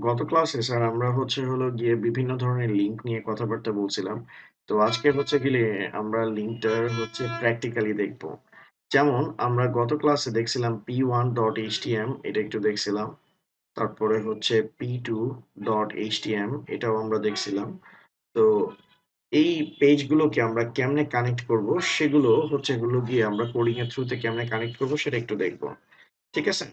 গত ক্লাসে স্যার, আমরা হচ্ছে হলো গিয়ে বিভিন্ন ধরনের লিঙ্ক নিয়ে কথাবার্তা বলছিলাম। তো আজকে হচ্ছে গিয়ে আমরা লিঙ্কটার হচ্ছে প্র্যাকটিক্যালি দেখব। যেমন আমরা গত ক্লাসে দেখছিলাম p1.htm এটা একটু দেখছিলাম। তারপরে হচ্ছে p2.htm এটাও আমরা দেখছিলাম। তো এই পেজগুলোকে আমরা কেমনে কানেক্ট করব, সেগুলো হচ্ছে এগুলো গিয়ে আমরা কোডিং এর থ্রুতে কেমনে কানেক্ট করব, সেটা একটু দেখব। ঠিক আছে?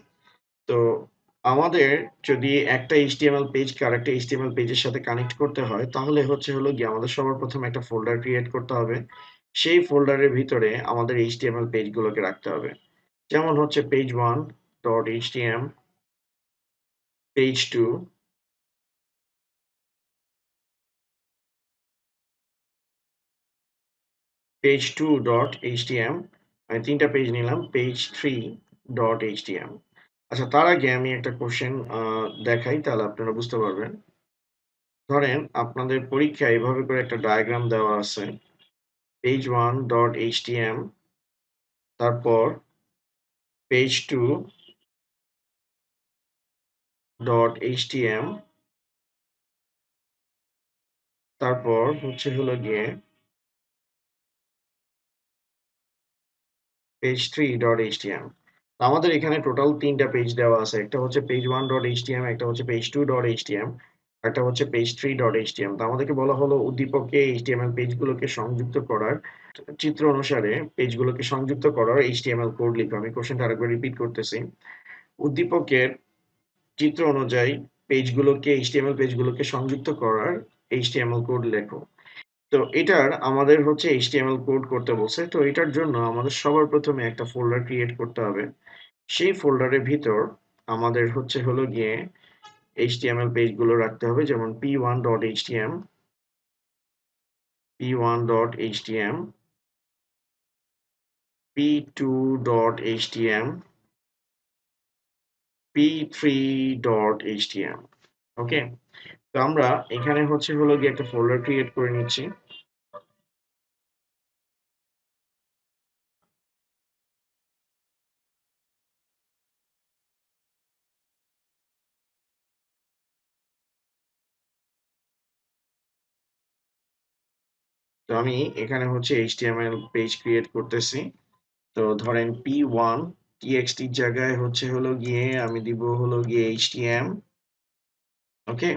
তো আমাদের যদি একটা HTML পেজকে আরেকটা HTML পেজের সাথে কানেক্ট করতে হয়, তাহলে হচ্ছে হলো গিয়ে আমাদের সবার প্রথমে একটা ফোল্ডার ক্রিয়েট করতে হবে। সেই ফোল্ডারের ভিতরে আমাদের HTML পেজগুলোকে রাখতে হবে। যেমন হচ্ছে page1.htm page2 page2.htm আমি তিনটা পেজ নিলাম page3.htm আচ্ছা তার আগে আমি একটা কোশ্চেন দেখাই, তাহলে আপনারা বুঝতে পারবেন। ধরেন আপনাদের পরীক্ষায় এভাবে করে একটা ডায়াগ্রাম দেওয়া আছে page1.htm তারপর page2 .htm, তারপর হচ্ছে হলো গিয়ে পেজ থ্রি ডট page3.htm আমাদের এখানে টোটাল তিনটা পেজ দেওয়া আছে। একটা হচ্ছে পেজ ওয়ান ডট page1.htm একটা হচ্ছে পেজ টু ডট page2.htm একটা হচ্ছে পেজ থ্রি ডট page3.htm তো আমাদেরকে বলা হলো উদ্দীপকে HTML পেজগুলোকে সংযুক্ত করার চিত্র অনুসারে পেজগুলোকে সংযুক্ত করার HTML কোড লিখো। আমি কোশ্চেনটা আরেকবার রিপিট করতেছি। উদ্দীপকের চিত্র অনুযায়ী পেজগুলোকে HTML পেজগুলোকে সংযুক্ত করার HTML কোড লেখো। তো এটার আমাদের হচ্ছে HTML কোড করতে বলছে। তো এটার জন্য আমাদের সবার প্রথমে একটা ফোল্ডার ক্রিয়েট করতে হবে। সেই ফোল্ডারের ভিতর আমাদের হচ্ছে হলো গিয়ে HTML পেজগুলো রাখতে হবে, যেমন P one dot HTM P one dot HTM P two dot p1.htm p1.htm p2.htm p3.htm okay তো আমরা এখানে হচ্ছে হলো গিয়ে একটা ফোল্ডার ক্রিয়েট করে নিচ্ছি। তো আমি এখানে হচ্ছে HTML পেজ ক্রিয়েট করতেছি। তো ধরেন p1 txt এর জায়গায় হচ্ছে হলো গিয়ে আমি দিব হলো গিয়ে htm okay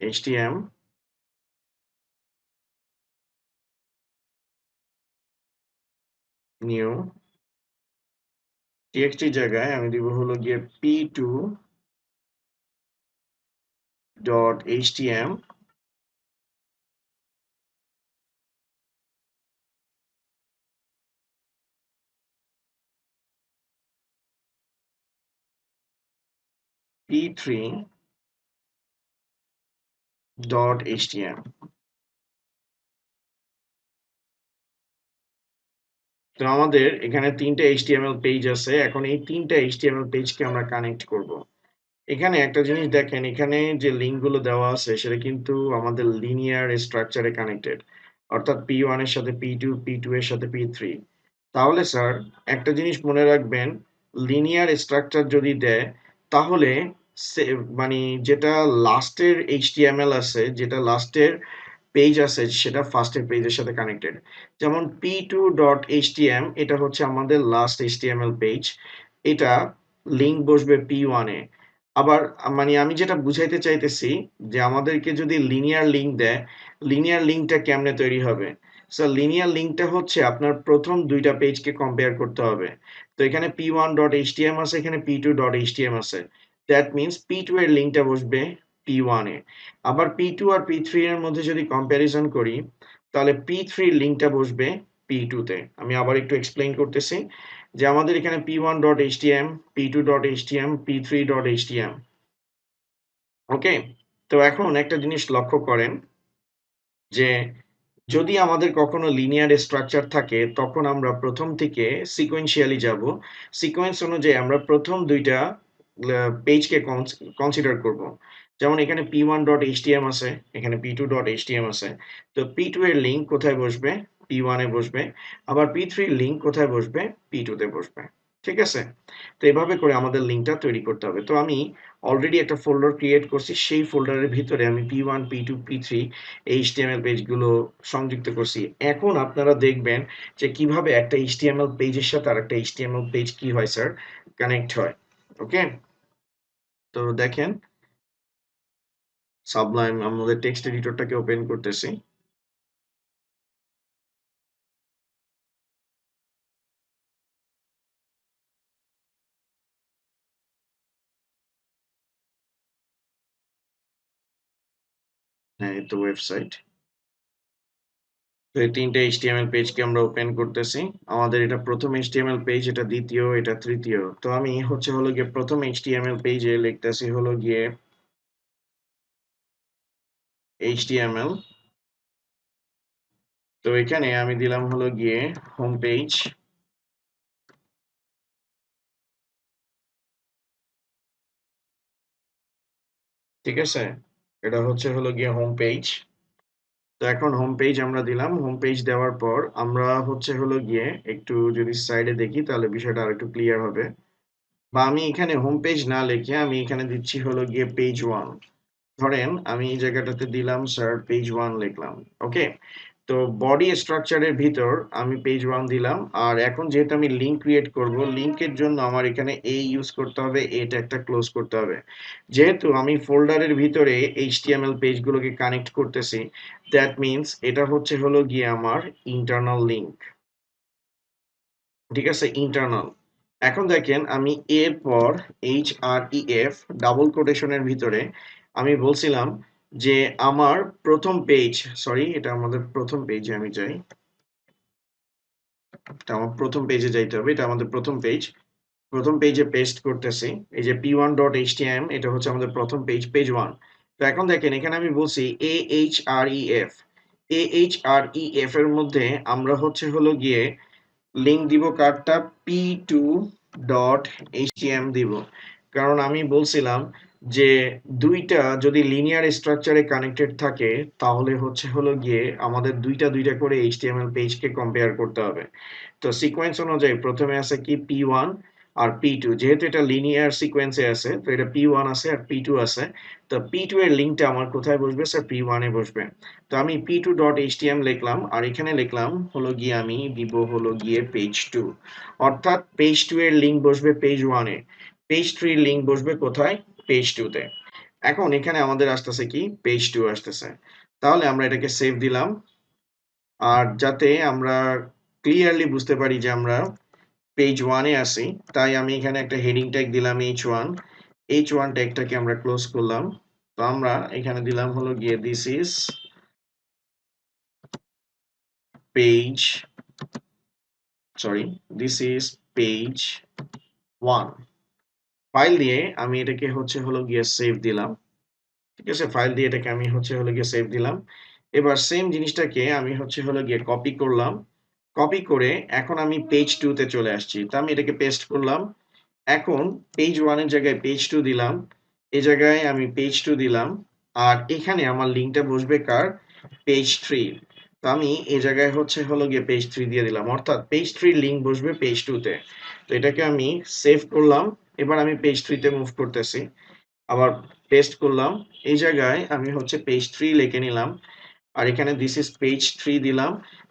htm new txt জায়গায় আমি দিব হলো গিয়ে p2 dot htm p3 dot htm তো আমাদের এখানে তিনটা HTML পেজ আছে। এখন এই তিনটা HTML পেজকে আমরা কানেক্ট করব। এখানে একটা জিনিস দেখেন, এখানে যে লিঙ্কগুলো দেওয়া আছে, সেটা কিন্তু আমাদের লিনিয়ার স্ট্রাকচারে কানেক্টেড অর্থাৎ পি ওয়ানের সাথে পি টু পি টু এর সাথে পি থ্রি তাহলে স্যার একটা জিনিস মনে রাখবেন লিনিয়ার স্ট্রাকচার যদি দেয়, তাহলে মানে যেটা লাস্টের এইচটিএমএল আছে, যেটা লাস্টের পেজ আছে, সেটা ফার্স্টের পেজের সাথে কানেক্টেড যেমন পি টু ডট এইচটিএম এটা হচ্ছে আমাদের লাস্ট এইচটিএমএল পেজ এটা লিঙ্ক বসবে পি ওয়ানে আবার মানে আমি যেটা বুঝাইতে চাইতেছি, যে আমাদেরকে যদি লিনিয়ার লিঙ্ক দেয় লিনিয়ার লিঙ্কটা কেমনে তৈরি হবে? সো লিনিয়ার লিঙ্কটা হচ্ছে আপনার প্রথম দুইটা পেজকে কম্পেয়ার করতে হবে। তো এখানে পি ওয়ান ডট এইচটিএম আছে, এখানে পি টু ডট এইচটিএম আছে। দ্যাট মিনস পি টু এর লিঙ্কটা বসবে পি ওয়ানে আবার পি টু আর পি থ্রি এর মধ্যে যদি কম্প্যারিজন করি, তাহলে পি থ্রির লিঙ্কটা বসবে পি টুতে আমি আবার একটু এক্সপ্লেইন করতেছি যে আমাদের এখানে P one dot HTM P two dot HTM P three dot HTM okay তো এখন একটা জিনিস লক্ষ্য করেন যে যদি আমাদের কখনো লিনিয়ার স্ট্রাকচার থাকে, তখন আমরা প্রথম থেকে সিকোয়েন্সিয়ালি যাব। সিকোয়েন্স অনুযায়ী আমরা প্রথম দুইটা পেজকে কনসিডার করব যেমন এখানে পি ওয়ান ডট এইচটিএম আছে এখানে পি টু ডট এইচটিএম আছে তো পি টু এর লিঙ্ক কোথায় বসবে পি ওয়ানে বসবে আবার পি থ্রির লিঙ্ক কোথায় বসবে পি টুতে বসবে ঠিক আছে? তো এভাবে করে আমাদের লিঙ্কটা তৈরি করতে হবে। তো আমি অলরেডি একটা ফোল্ডার ক্রিয়েট করছি। সেই ফোল্ডারের ভিতরে আমি P one P P1, P2, P3 HTML পেজগুলো সংযুক্ত করছি। এখন আপনারা দেখবেন যে কীভাবে একটা HTML পেজের সাথে আর আরেকটা HTML পেজ কি হয় স্যার কানেক্ট হয়। ওকে? তো দেখেন সাবলাইন আমাদের টেক্সট এডিটরটাকে ওপেন করতেছি। হ্যাঁ, এই তো ওয়েবসাইট। তো এই ৩ টে HTML পেজকে আমরা ওপেন করতেছি। আমাদের এটা ১ম HTML পেজ, এটা ২য়, এটা ৩য়। তো আমি হচ্ছে হলো গিয়ে ১ম HTML পেজে লিখতেছি হলো গিয়ে HTML তো এখানে আমি দিলাম হলো গিয়ে হোম পেজ। ঠিক আছে? এটা হচ্ছে হলো গিয়ে হোম পেজ। তো এখন হোম পেজ আমরা দিলাম। হোম পেজ দেওয়ার পর আমরা হচ্ছে হলো গিয়ে একটু যদি সাইডে দেখি তাহলে বিষয়টা আর একটু ক্লিয়ার হবে। বা আমি এখানে হোম পেজ না লিখে আমি এখানে দিচ্ছি হলো গিয়ে পেজ ওয়ান ধরেন আমি এই জায়গাটাতে দিলাম স্যার পেজ ওয়ান লিখলাম। ওকে? তো বডি স্ট্রাকচার এর ভিতর আমি পেজ 1 দিলাম। আর এখন যেহেতু আমি লিঙ্ক ক্রিয়েট করব, লিঙ্কের জন্য আমার এখানে A ইউজ করতে হবে, এটা একটা ক্লোজ করতে হবে। যেহেতু আমি ফোল্ডারের ভিতরে HTML পেজগুলোকে কানেক্ট করতেছি, দ্যাট মিনস এটা হচ্ছে হলো গিয়ে আমার ইন্টারনাল লিঙ্ক। ঠিক আছে? ইন্টারনাল। এখন দেখেন আমি এর এরপর href ডাবল কোটেশনের ভিতরে আমি বলছিলাম যে আমার ১ম পেজ সরি এটা আমাদের প্রথম পেজে আমি যাই। এটা আমার ১ম পেজে যাইতে হবে। এটা আমাদের ১ম পেজ। ১ম পেজে পেস্ট করতেছি। এই যে p1.htm এটা হচ্ছে আমাদের ১ম পেজ, পেজ 1 তো এখন দেখেন এখানে আমি বলছি ahref ahref এর মধ্যে আমরা হচ্ছে হলো গিয়ে লিঙ্ক দিব কারটা p2.htm দিব। কারণ আমি বলছিলাম যে দুইটা যদি লিনিয়ার স্ট্রাকচারে কানেক্টেড থাকে, তাহলে হচ্ছে হলো গিয়ে আমাদের দুইটা দুইটা করে HTML পেজকে কম্পেয়ার করতে হবে। তো সিকোয়েন্স অনুযায়ী প্রথমে আছে কি পি ওয়ান আর পি টু যেহেতু এটা লিনিয়ার সিকোয়েন্স আছে, তো এটা পি ওয়ান আছে আর পি টু আছে। তো পি টু এর লিঙ্কটা আমার কোথায় বসবে স্যার পি ওয়ানে বসবে। তো আমি p2.htm লিখলাম আর এখানে লিখলাম হলো গিয়ে আমি দিব হলো গিয়ে পেজ টু অর্থাৎ পেজ টু এর লিঙ্ক বসবে পেজ ওয়ানে পেজ 3 এর লিঙ্ক বসবে কোথায়? পেজ 2 তে। এখন এখানে আমাদের আসতেছে কি পেজ 2 আসতেছে। তাহলে আমরা এটাকে সেভ দিলাম। আর যাতে আমরা ক্লিয়ারলি বুঝতে পারি যে আমরা পেজ 1 এ আছি, তাই আমি এখানে একটা হেডিং ট্যাগ দিলাম h1 h1 ট্যাগটাকে আমরা ক্লোজ করলাম। তো আমরা এখানে দিলাম হলো গিয়ে this is page sorry this is page 1 file দিয়ে আমি এটাকে হচ্ছে হলো গিয়ে সেভ দিলাম। ঠিক আছে? ফাইল দিয়ে এটাকে আমি হচ্ছে হলো গিয়ে সেভ দিলাম। এবার সেম জিনিসটাকে আমি হচ্ছে হলো গিয়ে কপি করলাম। কপি করে এখন আমি পেজ 2 তে চলে আসছি। তা আমি এটাকে পেস্ট করলাম। এখন পেজ 1 এর জায়গায় পেজ টু দিলাম। এ জায়গায় আমি পেজ টু দিলাম। আর এখানে আমার লিঙ্কটা বসবে কার? পেজ 3 তো আমি এই জায়গায় হচ্ছে, হলো গিয়ে পেজ থ্রি দিয়ে দিলাম। অর্থাৎ পেজ 3 লিঙ্ক বসবে পেজ 2 তে। এটাকে আমি সেভ করলাম। এবার আমি পেজ 3 তে মুভ করতেছি। আবার পেস্ট করলাম। এই জায়গায় আমি হচ্ছে পেজ থ্রি লিখে নিলাম। আর এখানে দিস ইজ পেজ থ্রি দিলাম।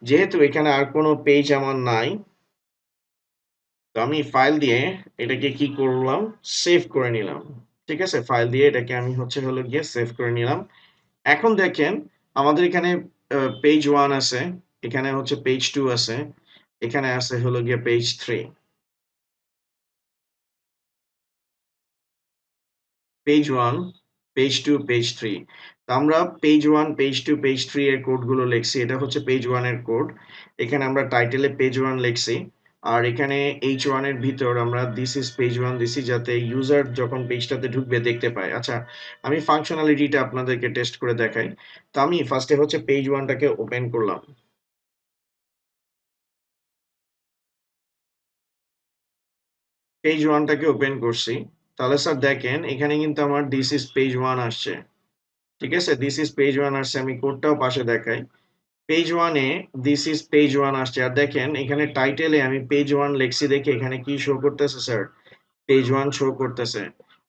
যেহেতু এখানে আর কোনো পেজ আমার নাই, তো আমি ফাইল দিয়ে এটাকে কি করলাম? সেভ করে নিলাম। ঠিক আছে? ফাইল দিয়ে এটাকে আমি হচ্ছে, হলো গিয়ে সেভ করে নিলাম। এখন দেখেন, আমাদের এখানে পেজ ওয়ান আছে, এখানে হচ্ছে পেজ টু আছে, এখানে আছে হলো গিয়ে page three page one page two page three তো আমরা page one page two page three এর কোডগুলো লিখছি। এটা হচ্ছে পেজ ওয়ানের কোড। এখানে আমরা টাইটেলে পেজ ওয়ান লিখছি। আর এখানে h1 এর ভিতর আমরা দিস ইজ পেজ 1 দিছি যাতে ইউজার যখন পেজটাতে ঢুকবে দেখতে পায়। আচ্ছা আমি ফাংশনালিটিটা আপনাদেরকে টেস্ট করে দেখাই। তো আমি ফার্স্টে হচ্ছে পেজ 1 টাকে ওপেন করলাম। পেজ ওয়ানটাকে ওপেন করছি। তাহলে স্যার দেখেন, এখানে কিন্তু আমার দিস ইজ পেজ ওয়ান আসছে। ঠিক আছে? দিস ইজ পেজ ওয়ান আসছে। আমি কোডটাও পাশে দেখাই। পেজ ওয়ানে দিস ইজ পেজ ওয়ান আসছে। আর দেখেন, এখানে টাইটেলে আমি পেজ ওয়ান লিখছি দেখে এখানে কি শো করতেছে স্যার পেজ ওয়ান শো করতেছে।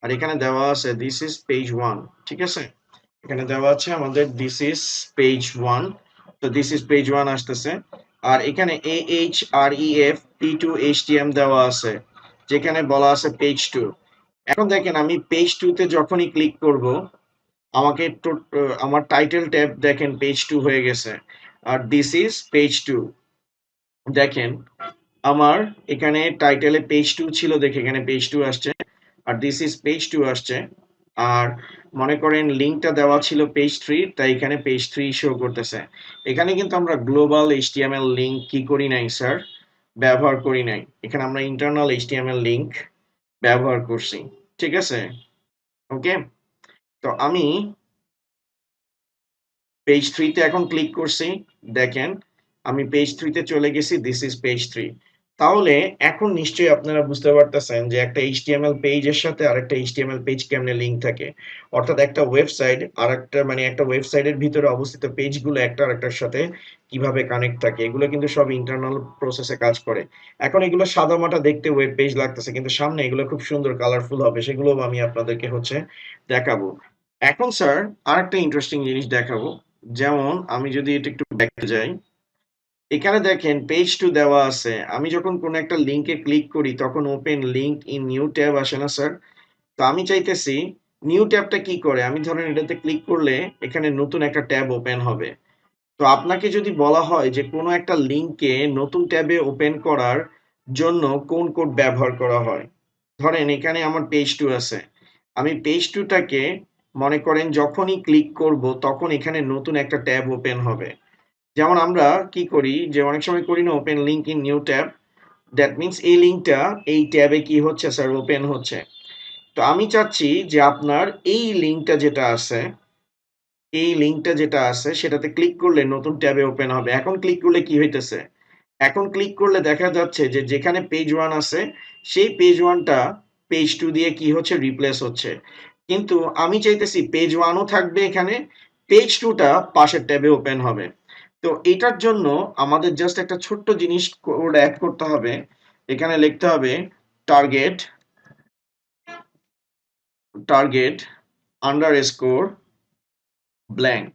আর এখানে দেওয়া আছে দিস ইজ পেজ ওয়ান ঠিক আছে? এখানে দেওয়া আছে আমাদের দিস ইজ পেজ ওয়ান তো দিস ইজ পেজ ওয়ান আসতেছে। আর এখানে A H R E F P two H T M দেওয়া আছে, যেখানে বলা আছে পেজ টু এখন দেখেন, আমি পেজ টু তে যখনই ক্লিক করব, আমাকে আমার টাইটেল ট্যাব দেখেন পেজ টু হয়ে গেছে। আর দিস ইজ পেজ টু দেখেন, আমার এখানে টাইটেলে পেজ টু ছিল দেখে এখানে পেজ টু আসছে, আর দিস ইজ পেজ টু আসছে, আর মনে করেন লিঙ্কটা দেওয়া ছিল পেজ থ্রি তাই এখানে পেজ থ্রি শো করতেছে। এখানে কিন্তু আমরা গ্লোবাল এইচটিএমএল লিঙ্ক কি করি নাই স্যার ব্যবহার করি নাই। এখানে আমরা ইন্টারনাল এইচটিএমএল লিঙ্ক ব্যবহার করছি, ঠিক আছে? ওকে তো আমি পেজ থ্রিতে এখন ক্লিক করছি। দেখেন, আমি পেজ থ্রিতে চলে গেছি দিস ইজ পেজ থ্রি তাহলে এখন নিশ্চয়ই আপনারা বুঝতে পারতেছেন যে একটা এইচটিএমএল পেজের সাথে আরেকটা এইচটিএমএল পেজ কেমনে লিঙ্ক থাকে। অর্থাৎ একটা ওয়েবসাইট আর একটা মানে একটা ওয়েবসাইটের ভিতরে অবস্থিত পেজগুলো একটা আরেকটার সাথে কীভাবে কানেক্ট থাকে, এগুলো কিন্তু সব ইন্টারনাল প্রসেসে কাজ করে। এখন এগুলো সাদামাটা দেখতে ওয়েব পেজ লাগতেছে, কিন্তু সামনে এগুলো খুব সুন্দর কালারফুল হবে সেগুলো আমি আপনাদেরকে হচ্ছে দেখাবো। এখন স্যার আরেকটা ইন্টারেস্টিং জিনিস দেখাবো। যেমন আমি যদি এটা একটু ব্যাকে যাই, এখানে দেখেন পেজ টু দেওয়া আছে। আমি যখন কোনো একটা লিঙ্কে ক্লিক করি, তখন open link in new tab আসে না স্যার তো আমি চাইতেছি নিউ ট্যাবটা কি করে? আমি ধরেন এটাতে ক্লিক করলে এখানে নতুন একটা ট্যাব ওপেন হবে। তো আপনাকে যদি বলা হয় যে কোনো একটা লিঙ্কে নতুন ট্যাবে ওপেন করার জন্য কোন কোড ব্যবহার করা হয়? ধরেন এখানে আমার পেজ টু আছে। আমি পেজ টুটাকে মনে করেন যখনই ক্লিক করব তখন এখানে নতুন একটা ট্যাব ওপেন হবে। যেমন আমরা কি করি যে অনেক সময় করি না open link in new tab that means এই লিঙ্কটা এই ট্যাবে কি হচ্ছে স্যার ওপেন হচ্ছে। তো আমি চাচ্ছি যে আপনার এই লিঙ্কটা যেটা আছে, এই লিঙ্কটা যেটা আছে সেটাতে ক্লিক করলে নতুন ট্যাবে ওপেন হবে। এখন ক্লিক করলে কি হইতেছে? এখন ক্লিক করলে দেখা যাচ্ছে যে যেখানে পেজ ওয়ান আছে, সেই পেজ ওয়ানটা পেজ টু দিয়ে কি হচ্ছে? রিপ্লেস হচ্ছে। কিন্তু আমি চাইতেছি পেজ ওয়ানও থাকবে এখানে পেজ টুটা পাশের ট্যাবে ওপেন হবে। তো এটার জন্য আমাদের জাস্ট একটা ছোট্ট জিনিস কোড অ্যাড করতে হবে। এখানে লিখতে হবে target target underscore blank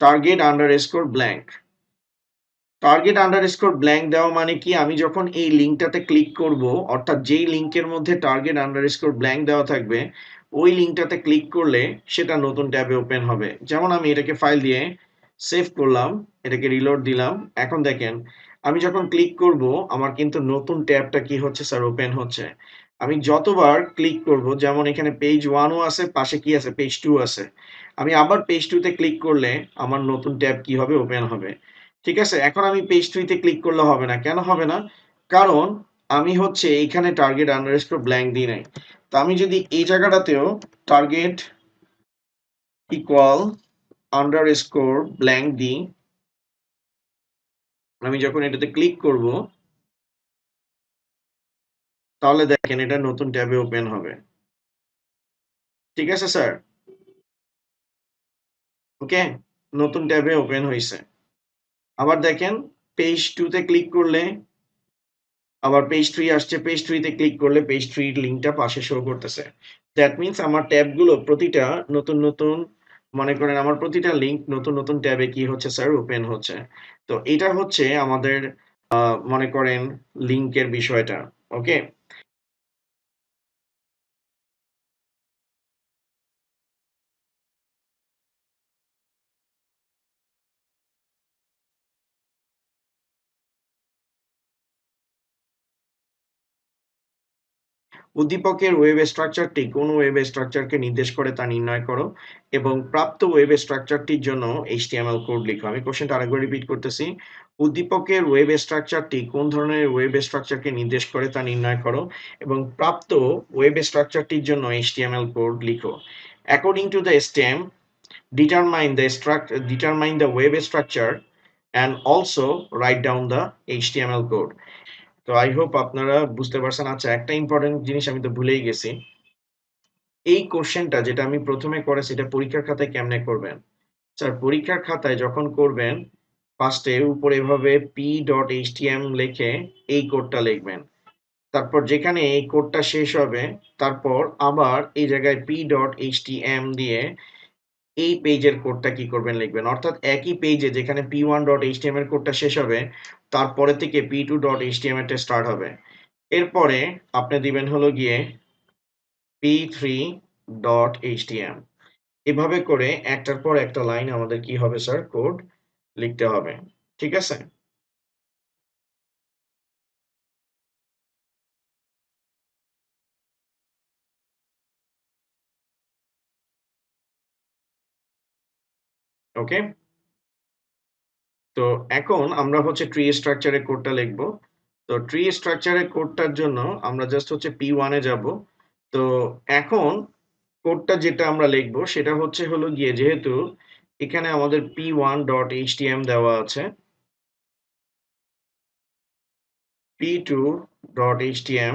target underscore blank target underscore blank দেওয়া মানে কি? আমি যখন এই লিঙ্কটাতে ক্লিক করব, অর্থাৎ যেই লিঙ্কের মধ্যে টার্গেট আন্ডার স্কোর ব্ল্যাঙ্ক দেওয়া থাকবে, ওই লিঙ্কটাতে ক্লিক করলে সেটা নতুন ট্যাবে ওপেন হবে। যেমন আমি এটাকে ফাইল দিয়ে সেভ করলাম, এটাকে রিলোড দিলাম। এখন দেখেন, আমি যখন ক্লিক করব, আমার কিন্তু নতুন ট্যাবটা কি হচ্ছে স্যার ওপেন হচ্ছে। আমি যতবার ক্লিক করব, যেমন এখানে পেজ ওয়ানও আছে, পাশে কি আছে? পেজ টু আছে। আমি আবার পেজ টুতে ক্লিক করলে আমার নতুন ট্যাব কি হবে? ওপেন হবে। ঠিক আছে? এখন আমি পেজ থ্রিতে ক্লিক করলে হবে না। কেন হবে না? কারণ আমি হচ্ছে এইখানে টার্গেট আন্ডারস্কোর ব্ল্যাঙ্ক দিই নাই। তো আমি যদি এই জায়গাটাতেও টার্গেট ইকুয়াল আন্ডারস্কোর ব্ল্যাঙ্ক দিই, আমি যখন এটাতে ক্লিক করব, তাহলে দেখেন এটা নতুন ট্যাবে ওপেন হবে। ঠিক আছে স্যার ওকে নতুন ট্যাবে ওপেন হয়েছে আবার দেখেন পেজ টুতে ক্লিক করলে, আবার পেজ থ্রি আসছে পেজ থ্রিতে ক্লিক করলে পেজ থ্রির লিঙ্কটা পাশে শো করতেছে। দ্যাট মিনস আমার ট্যাবগুলো প্রতিটা নতুন নতুন, মনে করেন আমার প্রতিটা লিঙ্ক নতুন নতুন ট্যাবে কি হচ্ছে স্যার ওপেন হচ্ছে। তো এটা হচ্ছে আমাদের মনে করেন লিঙ্কের বিষয়টা ওকে উদ্দীপকের ওয়েব স্ট্রাকচারটি কোন ওয়েব স্ট্রাকচারকে নির্দেশ করে তা নির্ণয় করো এবং প্রাপ্ত ওয়েব স্ট্রাকচারটির জন্য এইচটিএমএল কোড লিখো। আমি কোশ্চেনটা আরেকবার রিপিট করতেছি। উদ্দীপকের ওয়েব স্ট্রাকচারটি কোন ধরনের ওয়েব স্ট্রাকচারকে নির্দেশ করে তা নির্ণয় করো এবং প্রাপ্ত ওয়েব স্ট্রাকচারটির জন্য এইচটিএমএল কোড লিখো। According to the stem determine the struct, determine the web structure and also write down the HTML code তো আই হোপ আপনারা বুঝতে পারছেন। আচ্ছা একটা ইম্পর্টেন্ট জিনিস আমি তো ভুলেই গেছি। এই কোশ্চেনটা যেটা আমি প্রথমে করেছি এটা পরীক্ষার খাতায় কেমনে করবেন? স্যার পরীক্ষার খাতায় যখন করবেন ফার্স্টে উপরে এভাবে p.htm লিখে এই কোডটা লিখবেন। তারপর যেখানে এই কোডটা শেষ হবে, তারপর আবার এই জায়গায় p.htm দিয়ে এই পেজের কোডটা কি করবেন লিখবেন? অর্থাৎ একই পেজে যেখানে p1.htm এর কোডটা শেষ হবে তারপরে থেকে p2.htm এরটা স্টার্ট হবে। এরপরে আপনি দিবেন হলো গিয়ে p3.htm এভাবে করে একটার পর একটা লাইন আমাদের কি হবে, স্যার? কোড লিখতে হবে। ঠিক আছে? ওকে? তো এখন আমরা হচ্ছে ট্রি স্ট্রাকচারের কোডটা লিখব। তো ট্রি স্ট্রাকচারের কোডটার জন্য আমরা জাস্ট হচ্ছে পি ওয়ানে যাব। তো এখন কোডটা যেটা আমরা লিখব সেটা হচ্ছে হলো গিয়ে যেহেতু এখানে আমাদের পি ওয়ান ডট এইচটিএম দেওয়া আছে। P two dot HTM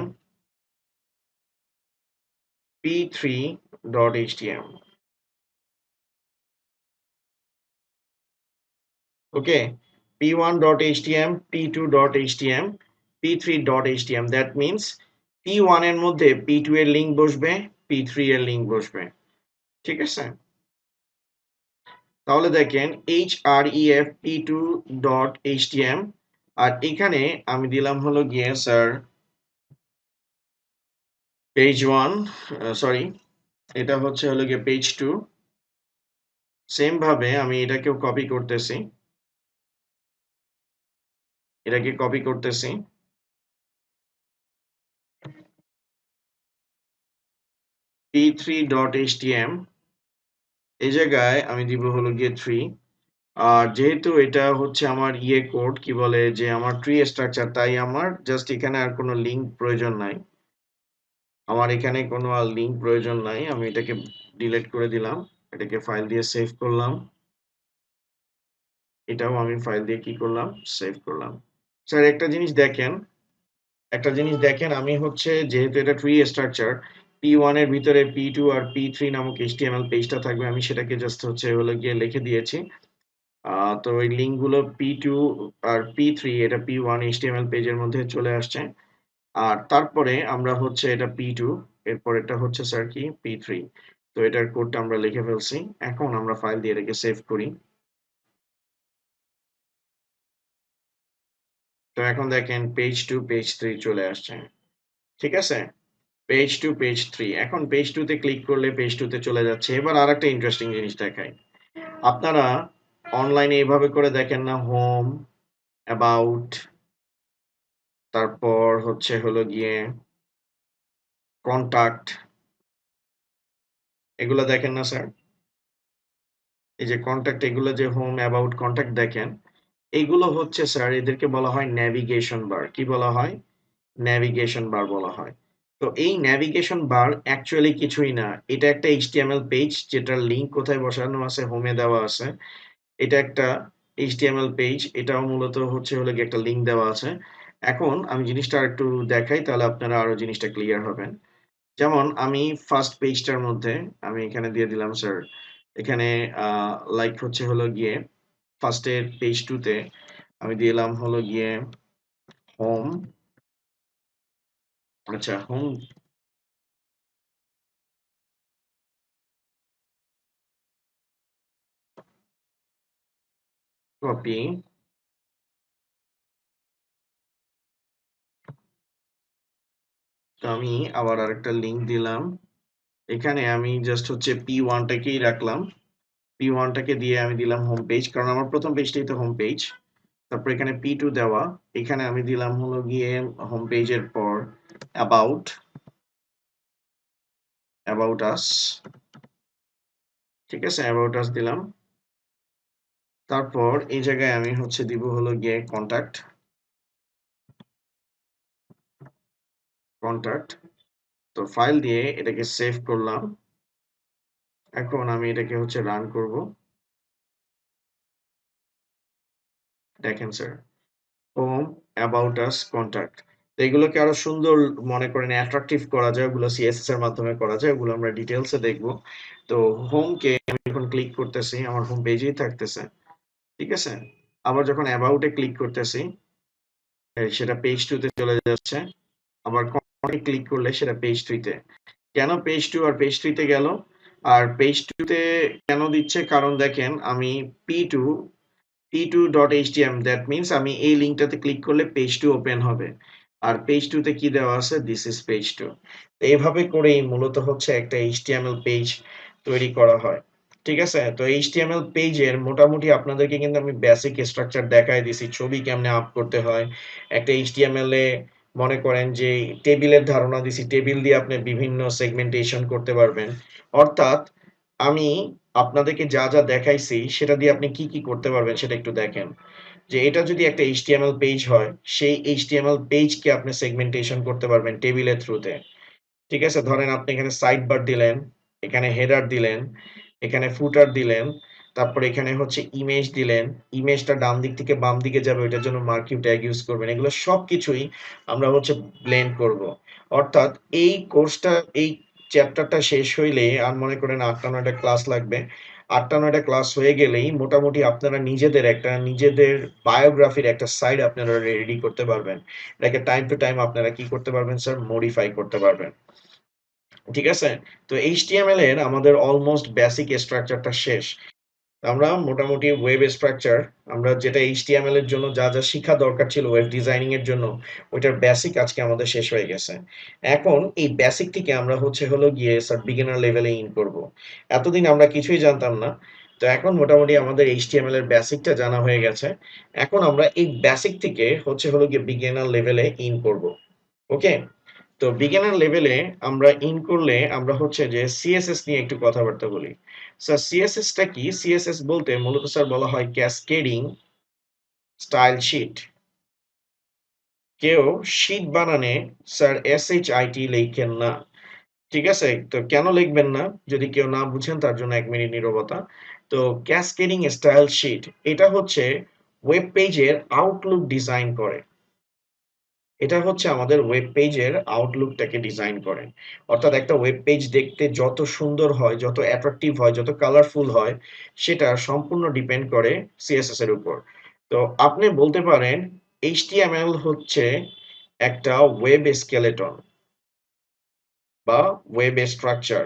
P three dot HTM okay. P1.htm p2.htm p3.htm that means p1 এর মধ্যে p2 এর লিংক বসবে p3 এর লিংক বসবে। ঠিক আছে? তাহলে দেখেন href p2.htm আর এখানে আমি দিলাম হলো গিয়ে স্যার পেজ ওয়ান সরি এটা হচ্ছে হলো গিয়ে পেজ টু সেম ভাবে আমি এটাকেও কপি করতেছি। এটাকে কপি করতেছি। p3.htm এই জায়গায় আমি দিব হলো গিয়ে 3 আর যেহেতু এটা হচ্ছে আমার ইয়ে কোড কি বলে যে আমার ট্রি স্ট্রাকচার তাই আমার জাস্ট এখানে আর কোনো লিংক প্রয়োজন নাই। আমার এখানে কোনো আর লিংক প্রয়োজন নাই, আমি এটাকে ডিলিট করে দিলাম, এটাকে ফাইল দিয়ে সেভ করলাম। এটাও আমি ফাইল দিয়ে কি করলাম? সেভ করলাম। স্যার একটা জিনিস দেখেন, একটা জিনিস দেখেন, আমি হচ্ছে যেহেতু এটা ট্রি স্ট্রাকচার পি ওয়ানের ভিতরে পি টু আর পি থ্রি নামক এইচটিএমএল পেজটা থাকবে, আমি সেটাকে জাস্ট হচ্ছে হলো গিয়ে লিখে দিয়েছি। তো ওই লিঙ্কগুলো পি টু আর পি থ্রি এটা পি ওয়ান এইচটিএমএল পেজের মধ্যে চলে আসছে। আর তারপরে আমরা হচ্ছে এটা পি টু এরপর এটা হচ্ছে স্যার কি? পি থ্রি তো এটার কোডটা আমরা লিখে ফেলছি। এখন আমরা ফাইল দিয়ে এটাকে সেভ করি। তো এখন দেখেন পেজ টু পেজ থ্রি চলে আসছে। ঠিক আছে? পেজ টু পেজ থ্রি এখন পেজ টুতে ক্লিক করলে পেজ টুতে চলে যাচ্ছে। এবার আর একটা ইন্টারেস্টিং জিনিস দেখাই। আপনারা অনলাইনে এইভাবে করে দেখেন না হোম অ্যাবাউট তারপর হচ্ছে হলো গিয়ে কন্টাক্ট এগুলো দেখেন না স্যার এই যে কন্ট্যাক্ট এগুলো যে হোম অ্যাবাউট কন্ট্যাক্ট দেখেন এগুলো হচ্ছে, স্যার, এদেরকে বলা হয় ন্যাভিগেশন বার কি বলা হয়? ন্যাভিগেশন বার বলা হয়। তো এই ন্যাভিগেশন বার অ্যাকচুয়ালি কিছুই না। এটা একটা এইচটিএমএল পেজ যেটার লিংক কোথায় বসানো আছে হোমে দেওয়া আছে। এটা একটা এইচটিএমএল পেজ এটাও মূলত হচ্ছে হলো গিয়ে একটা লিংক দেওয়া আছে। এখন আমি জিনিসটা একটু দেখাই, তাহলে আপনারা আরও জিনিসটা ক্লিয়ার হবেন। যেমন, আমি ফার্স্ট পেজটার মধ্যে, আমি এখানে দিয়ে দিলাম, স্যার। এখানে লাইক হচ্ছে হলো গিয়ে ফার্স্টের পেজ টুতে আমি দিলাম হলো গিয়ে হোম আচ্ছা হোম কপি তো আমি আবার আরেকটা লিংক দিলাম। এখানে আমি জাস্ট হচ্ছে পি ওয়ানটাকেই রাখলাম। পি ওয়ানটাকে দিয়ে আমি দিলাম হোম পেজ কারণ আমার প্রথম পেজটাই তো হোম পেজ তারপর এখানে পি টু দেওয়া, এখানে আমি দিলাম হলো গিয়ে হোম পেজের পর অ্যাবাউট অ্যাবাউট আস ঠিক আছে? অ্যাবাউট আস দিলাম। তারপর এই জায়গায় আমি হচ্ছে দিব হলো গিয়ে কন্ট্যাক্ট কন্ট্যাক্ট তো ফাইল দিয়ে এটাকে সেভ করলাম। এখন আমি এটাকে হচ্ছে রান করব দেখেন sir home about us contact তো এগুলোকে আরও সুন্দর মনে করেন অ্যাট্রাকটিভ করা যায়, ওগুলো সিএসএস এর মাধ্যমে করা যায়, ওগুলো আমরা ডিটেলসে দেখব তো হোমকে আমি এখন ক্লিক করতেছি, আমার হোম পেজেই থাকতেছে। ঠিক আছে? আবার যখন অ্যাবাউট এ ক্লিক করতেছি সেটা পেজ 2 তে চলে যাচ্ছে। আবার ক্লিক করলে সেটা পেজ 3 তে। কেন পেজ 2 আর পেজ 3 তে গেল? আর পেজ 2 তে কেন দিচ্ছে? কারণ দেখেন, আমি P2 p2.htm দ্যাট মিনস আমি এই লিঙ্কটাতে ক্লিক করলে পেজ টু ওপেন হবে। আর পেজ 2 তে কি দেওয়া আছে? দিস ইস পেজ 2 এভাবে করেই মূলত হচ্ছে একটা HTML পেজ তৈরি করা হয়। ঠিক আছে? তো HTML পেজের মোটামুটি আপনাদেরকে কিন্তু আমি বেসিক স্ট্রাকচার দেখাই দিছি। ছবি কেমনে আপ করতে হয়। একটা HTML এ মনে করেন যে টেবিলের ধারণা দিছি। টেবিল দিয়ে আপনি বিভিন্ন সেগমেন্টেশন করতে পারবেন। অর্থাৎ আমি আপনাদেরকে যা, যা দেখাইছি সেটা দিয়ে আপনি কি, কি করতে পারবেন সেটা একটু দেখেন। যে এটা যদি একটা HTML পেজ হয়, সেই HTML পেজকে আপনি সেগমেন্টেশন করতে পারবেন টেবিলের থ্রুতে। ঠিক আছে? ধরেন আপনি এখানে সাইড বার দিলেন, এখানে হেডার দিলেন, এখানে ফুটার দিলেন, তারপরে এখানে হচ্ছে ইমেজ দিলেন। ইমেজটা ডান দিক থেকে বাম দিকে যাবে, ওইটার জন্য মার্কিউ ট্যাগ ইউজ করবেন। এগুলো সবকিছুই আমরা হচ্ছে ব্লেন্ড করব। অর্থাৎ এই কোর্সটা এই চ্যাপ্টারটা শেষ হইলে আর মনে করেন ৮ টা ৯ টা ক্লাস লাগবে। আটটা নয়টা ক্লাস হয়ে গেলেই মোটামুটি আপনারা নিজেদের একটা, নিজেদের বায়োগ্রাফির একটা সাইড আপনারা রেডি করতে পারবেন। এটাকে টাইম টু টাইম আপনারা কি করতে পারবেন স্যার? মডিফাই করতে পারবেন। ঠিক আছে? তো HTML এর আমাদের অলমোস্ট বেসিক স্ট্রাকচারটা শেষ। আমরা মোটামুটি ওয়েব স্ট্রাকচার আমরা যেটা HTML এর জন্য যা, যা শিখা দরকার ছিল ওয়েব ডিজাইনিং এর জন্য ওইটার বেসিক আজকে আমাদের শেষ হয়ে গেছে। এখন এই বেসিক থেকে আমরা হচ্ছে হলো গিয়ে স্যার বিগিনার লেভেলে ইন করব। এতদিন আমরা কিছুই জানতাম না। তো এখন মোটামুটি আমাদের HTML এর বেসিকটা জানা হয়ে গেছে। এখন আমরা এই বেসিক থেকে হচ্ছে হলো গিয়ে বিগিনার লেভেলে ইন করব। ওকে? তো বিগিনার লেভেলে আমরা ইন করলে আমরা হচ্ছে যে CSS নিয়ে একটু কথাবার্তা বলি। স্যার CSS টা কি? CSS বলতে মূলত স্যার বলা হয় ক্যাসকেডিং স্টাইল শীট। কেউ শীট বানানে স্যার SHIT লিখেন না। ঠিক আছে? তো কেন লিখবেন না? যদি কেউ না বুঝেন, তার জন্য এক মিনিট নীরবতা। তো ক্যাসকেডিং স্টাইল শীট এটা হচ্ছে ওয়েব পেজের আউটলুক ডিজাইন করে। এটা হচ্ছে আমাদের ওয়েব পেজের আউটলুকটাকে ডিজাইন করে। অর্থাৎ একটা ওয়েব পেজ দেখতে যত সুন্দর হয়, যত অ্যাট্রাকটিভ হয়, যত কালারফুল হয় সেটা সম্পূর্ণ ডিপেন্ড করে সিএসএস এর উপর। তো আপনি বলতে পারেন এইচটিএমএল হচ্ছে একটা ওয়েব স্কেলেটন। বা ওয়েব স্ট্রাকচার।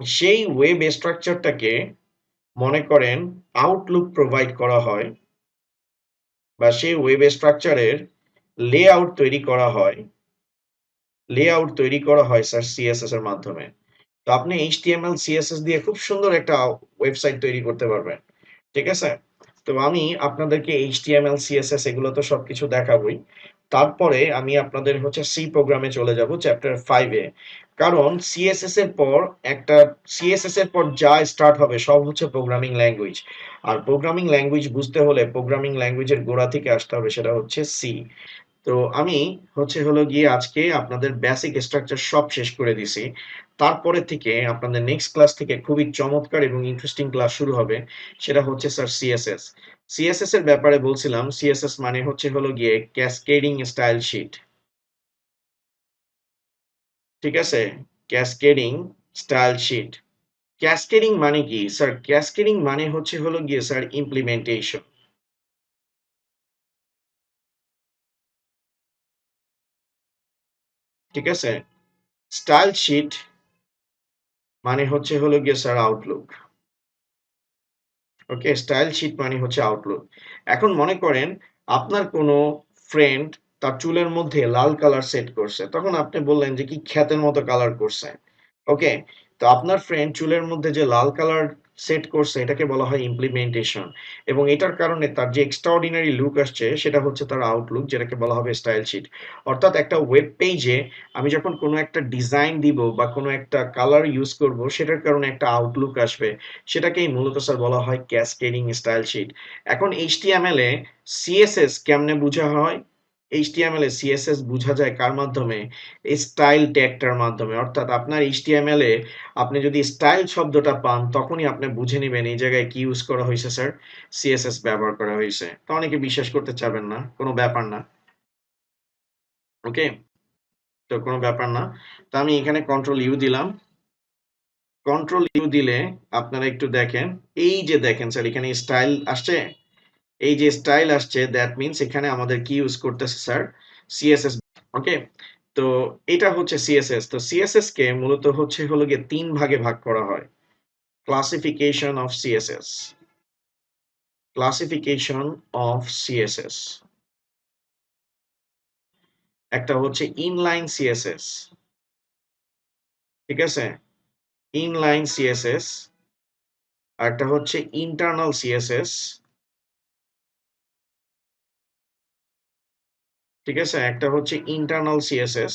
সেই ওয়েব স্ট্রাকচারটাকে মনে করেন আউটলুক প্রোভাইড করা হয়। বা সেই ওয়েব স্ট্রাকচারের লেআউট তৈরি করা হয়। লেআউট তৈরি করা হয় স্যার CSS এর মাধ্যমে। তো আপনি HTML, সিএসএস দিয়ে খুব সুন্দর একটা ওয়েবসাইট তৈরি করতে পারবেন। ঠিক আছে? তো আমি আপনাদেরকে HTML, CSS এগুলো তো সবকিছু দেখাবোই। তারপরে আমি আপনাদের হচ্ছে সি প্রোগ্রামে চলে যাব চ্যাপ্টার 5 এ। কারণ সিএসএস এর পর একটা CSS এর পর যা স্টার্ট হবে সব হচ্ছে প্রোগ্রামিং ল্যাঙ্গুয়েজ। আর প্রোগ্রামিং ল্যাঙ্গুয়েজ বুঝতে হলে প্রোগ্রামিং ল্যাঙ্গুয়েজের গোড়া থেকে আসতে হবে সেটা হচ্ছে সি। তো আমি হচ্ছে হলো গিয়ে আজকে আপনাদের বেসিক স্ট্রাকচার সব শেষ করে দিছি। তারপরে থেকে আপনাদের নেক্সট ক্লাস থেকে খুবই চমৎকার এবং ইন্টারেস্টিং ক্লাস শুরু হবে। সেটা হচ্ছে স্যার সিএসএস সিএসএস এর ব্যাপারে বলছিলাম সিএসএস মানে হচ্ছে হলো গিয়ে ক্যাসকেডিং স্টাইল শীট। ঠিক আছে? Cascading style sheet. ক্যাসকেডিং মানে কি? স্যার ক্যাসকেডিং মানে হচ্ছে হলো গিয়ে স্যার ইমপ্লিমেন্টেশন। ঠিক আছে? স্টাইল শীট মানে হচ্ছে হলো গিয়ে sir outlook. Okay? Style sheet মানে হচ্ছে আউটলুক। এখন মনে করেন, আপনার কোনো ফ্রেন্ড তার চুলের মধ্যে লাল কালার সেট করছে। তখন আপনি বললেন যে, কি খ্যাতের মতো কালার করছে। ওকে? তো আপনার ফ্রেন্ড চুলের মধ্যে যে লাল কালার সেট করছে, এটাকে বলা হয় ইমপ্লিমেন্টেশন এবং এটার কারণে তার যে এক্সট্রাঅর্ডিনারি লুক আসছে, সেটা হচ্ছে তার আউটলুক যেটাকে বলা হবে স্টাইল শীট। অর্থাৎ একটা ওয়েব পেজে আমি যখন কোনো একটা ডিজাইন দিব বা কোনো একটা কালার ইউজ করব, সেটার কারণে একটা আউটলুক আসবে। সেটাকেই মূলত স্যার বলা হয় ক্যাসকেডিং স্টাইল শীট। এখন HTML এ CSS কেমনে বুঝা হয়? HTML এ CSS বোঝা যায় কার মাধ্যমে? স্টাইল ট্যাগটার মাধ্যমে। অর্থাৎ আপনার HTML এ আপনি যদি স্টাইল শব্দটা পান, তখনই আপনি বুঝে নিবেন এই জায়গায় কি ইউজ করা হয়েছে স্যার? CSS ব্যবহার করা হয়েছে তো অনেকে বিশ্বাস করতে চাবেন না। কোনো ব্যাপার না। ওকে? তো কোনো ব্যাপার না। তো আমি এখানে কন্ট্রোল ইউ দিলাম। কন্ট্রোল ইউ দিলে আপনারা একটু দেখেন এই যে দেখেন স্যার এখানে স্টাইল আসছে এই যে স্টাইল আসছে দ্যাট মিনস এখানে আমাদের কি ইউজ করতেছে স্যার সিএসএস ওকে তো এটা হচ্ছে সিএসএস তো সিএসএস কে মূলত হচ্ছে হলো গিয়ে তিন ভাগে ভাগ করা হয়। Classification of CSS classification of CSS একটা হচ্ছে ইনলাইন সিএসএস ঠিক আছে? ইনলাইন সিএসএস আরেকটা হচ্ছে ইন্টারনাল সিএসএস ঠিক আছে? একটা হচ্ছে ইন্টারনাল সিএসএস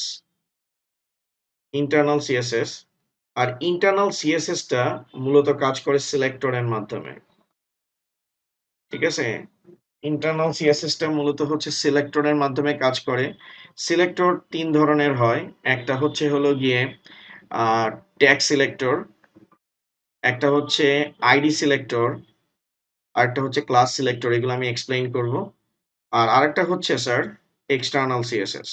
ইন্টারনাল সিএসএস আর ইন্টারনাল সিএসএসটা মূলত কাজ করে সিলেক্টরের মাধ্যমে। ঠিক আছে? ইন্টারনাল সিএসএসটা মূলত হচ্ছে সিলেক্টরের মাধ্যমে কাজ করে। সিলেক্টর তিন ধরনের হয়। একটা হচ্ছে হলো গিয়ে ট্যাগ সিলেক্টর একটা হচ্ছে আইডি সিলেক্টর আরেকটা হচ্ছে ক্লাস সিলেক্টর এগুলো আমি এক্সপ্লেইন করব। আর আরেকটা হচ্ছে স্যার এক্সটার্নাল সিএসএস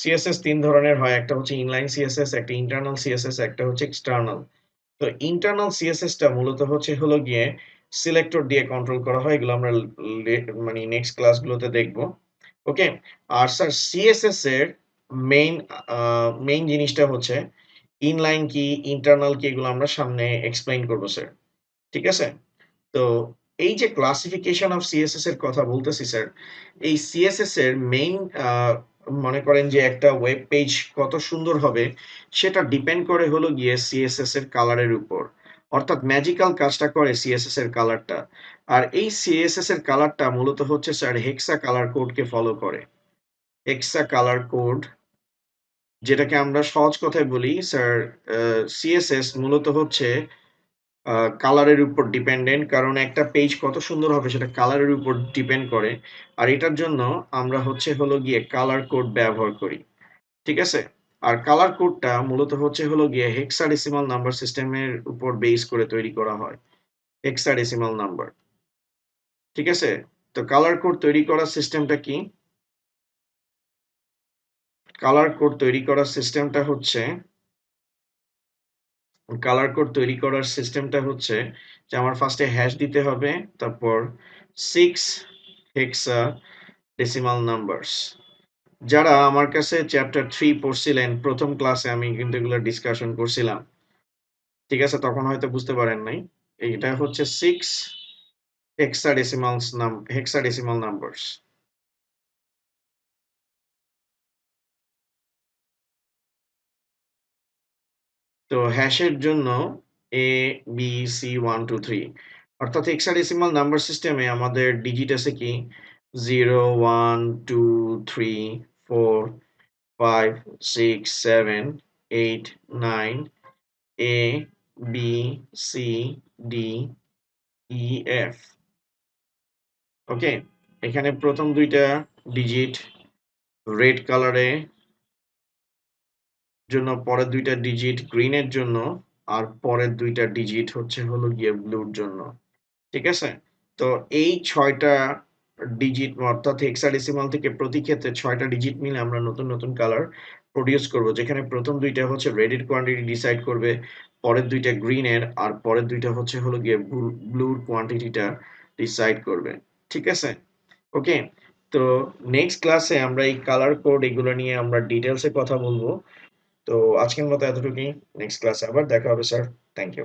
সিএসএস তিন ধরনের হয়, একটা হচ্ছে ইনলাইন সিএসএস একটা ইন্টারনাল সিএসএস একটা হচ্ছে এক্সটার্নাল তো ইন্টারনাল সিএসএসটা মূলত হচ্ছে হলো গিয়ে সিলেক্টর দিয়ে কন্ট্রোল করা হয়, এগুলো আমরা মানে নেক্সট ক্লাসগুলোতে দেখব। ওকে আর স্যার সিএসএস এর মেইন মেইন জিনিসটা হচ্ছে ইনলাইন কি ইন্টারনাল কি এগুলো আমরা সামনে এক্সপ্লেইন করব স্যার ঠিক আছে? তো এই যে ক্লাসিফিকেশন অফ সিএসএস এর কথা বলতেছি স্যার এই সিএসএস এর মেইন মনে করেন যে একটা ওয়েব পেজ কত সুন্দর হবে, সেটা ডিপেন্ড করে হলো গিয়ে সিএসএস এর কালারের উপর। অর্থাৎ ম্যাজিক্যাল কাজটা করে সিএসএস এর কালারটা আর এই সিএসএস এর কালারটা মূলত হচ্ছে স্যার হেক্সা কালার কোডকে ফলো করে। হেক্সা কালার কোড যেটাকে আমরা সহজ কথায় বলি স্যার সিএসএস মূলত হচ্ছে কালারের উপর ডিপেন্ডেন্ট কারণ একটা পেজ কত সুন্দর হবে সেটা কালারের উপর ডিপেন্ড করে। আর এটার জন্য আমরা হচ্ছে হলো গিয়ে কালার কোড ব্যবহার করি, ঠিক আছে? আর কালার কোডটা মূলত হচ্ছে হলো গিয়ে হেক্সাডেসিমাল নাম্বার সিস্টেমের উপর বেস করে তৈরি করা হয় হেক্সাডেসিমাল নাম্বার ঠিক আছে? তো কালার কোড তৈরি করার সিস্টেমটা কি? কালার কোড তৈরি করার সিস্টেমটা হচ্ছে কালার কোড তৈরি করার সিস্টেমটা হচ্ছে যে আমার ফার্স্টে হ্যাশ দিতে হবে, তারপর সিক্স হেক্সা ডেসিমাল নাম্বারস যারা আমার কাছে চ্যাপ্টার থ্রি পড়ছিলেন, প্রথম ক্লাসে আমি কিন্তু এগুলো ডিসকাশন করছিলাম। ঠিক আছে, তখন হয়তো বুঝতে পারেন নাই। এটা হচ্ছে সিক্স হেক্সা ডেসিমালস নাম হেক্সা ডেসিমাল নাম্বারস তো হ্যাশের জন্য A B C one two three অর্থাৎ হেক্সাডেসিমাল নাম্বার সিস্টেমে আমাদের ডিজিট আছে কি? Zero one two three four five six seven eight nine A B C D E F okay এখানে প্রথম দুইটা ডিজিট রেড কালারে জন্য পরের দুইটা ডিজিট গ্রিনের জন্য আর পরের দুইটা ডিজিট হচ্ছে হলো গিয়ে ব্লুর জন্য। ঠিক আছে? তো এই ছয়টা ডিজিট অর্থাৎ হেক্সাডেসিমাল থেকে প্রতি ক্ষেত্রে ছয়টা ডিজিট মিলে আমরা নতুন নতুন কালার প্রডিউস করব। যেখানে প্রথম দুইটা হচ্ছে রেডের কোয়ান্টিটি ডিসাইড করবে, পরের দুইটা গ্রিনের আর পরের দুইটা হচ্ছে হলো গিয়ে ব্লুর কোয়ান্টিটিটা ডিসাইড করবে। ঠিক আছে? ওকে তো নেক্সট ক্লাসে আমরা এই কালার কোড এগুলো নিয়ে আমরা ডিটেলসে কথা বলব। তো আজকের মতো এতটুকুই। নেক্সট ক্লাসে আবার দেখা হবে স্যার থ্যাংক ইউ